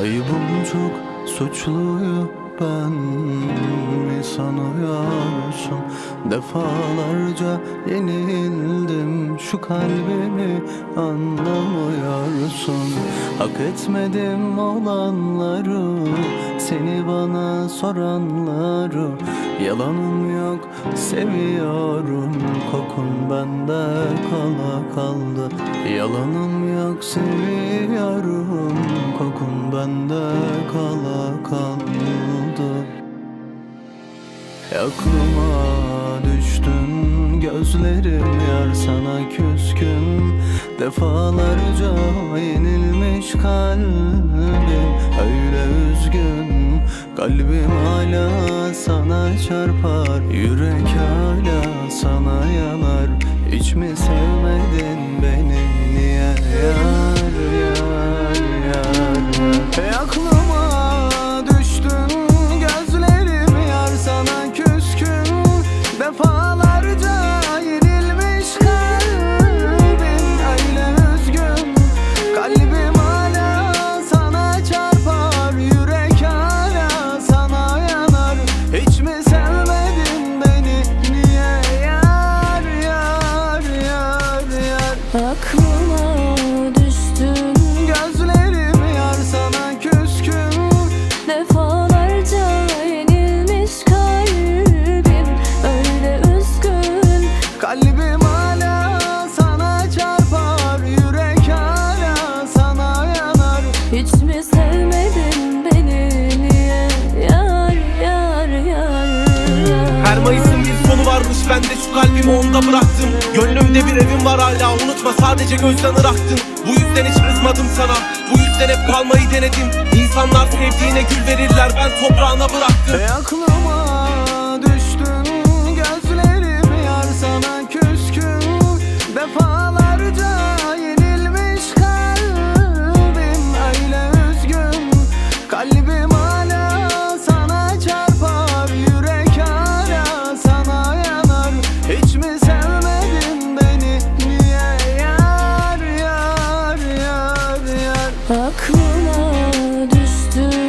Ayıbım çok suçluyu ben mi sanıyorsun? Defalarca yenildim şu kalbimi anlamıyorsun. Hak etmedim olanları seni bana soranları. Yalanım yok seviyorum kokun bende kala kaldı. Yalanım yok seviyorum. Kokun bende kala kaldı. Aklıma düştün gözlerim yar sana küskün. Defalarca yenilmiş kalbim öyle üzgün. Kalbim hala sana çarpar Yürek hala sana yanar. Hiç mi ben de şu kalbimi onda bıraktım. Gönlümde bir evim var hala unutma. Sadece gözden ıraktın Bu yüzden hiç kızmadım sana. Bu yüzden hep kalmayı denedim. İnsanlar sevdiğine gül verirler ben toprağına bıraktım. Ey aklıma to